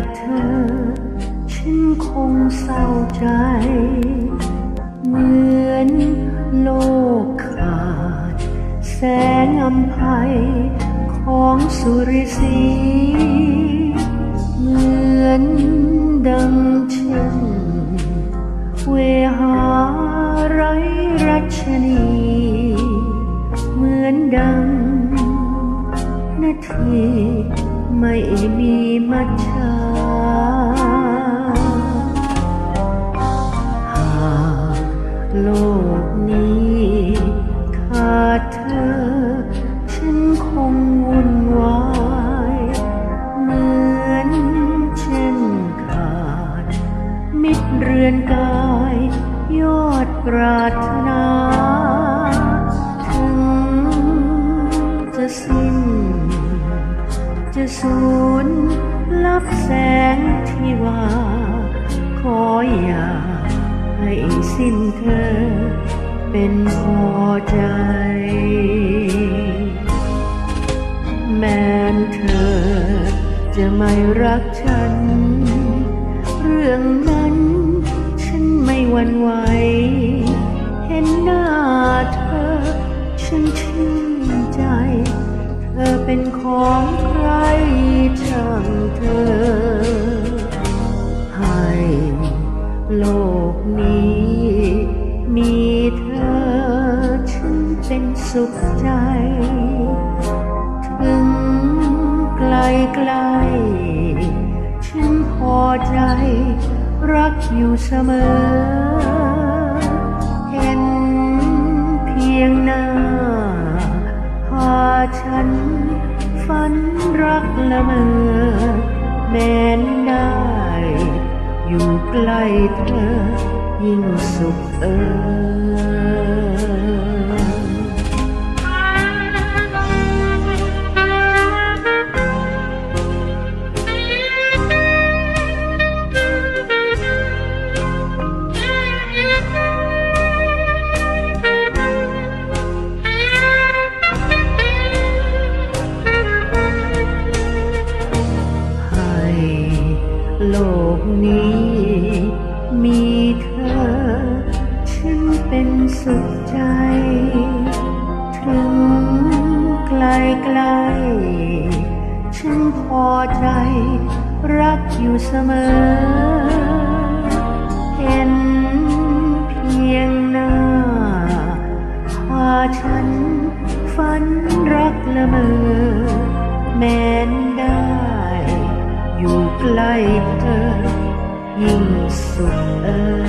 ขาดเธอ ฉันคงเศร้าใจ เหมือนโลกขาด แสงอำไพของสุริสีเหมือนดังเช่นเวหาไรรัชนี เหมือนดังนาทีไม่มีมัจฉา ดเธอ ฉันคงวุ่นวายเหมือนเช่นขาด มิตรเรือนกาย ยอดปรารถนาถึงจะสิ้น จะสูญลับแสงที่ว่า ขออย่าให้สิ้นเธอ เป็นพอใจ แม้เธอจะไม่รักฉัน เรื่องนั้นฉันไม่หวั่นไหว เห็นหน้าเธอ ฉันชื่นใจ เธอเป็นของใครช่างเธอ เป็นสุขใจ ถึงไกลไกล ฉันพอใจ รักอยู่เสมอ เห็นเพียงหน้า พาฉันฝันรักละเมอ แม้นได้ อยู่ใกล้เธอ ยิ่งสุขเออ โลกนี้ มีเธอ ฉันเป็นสุขใจ ถึงไกลไกล ฉันพอใจ รักอยู่เสมอ เห็นเพียงหน้า พาฉันฝันรักละเมอแม้น ใกล้เธอ ยิ่งสุขเอ่ย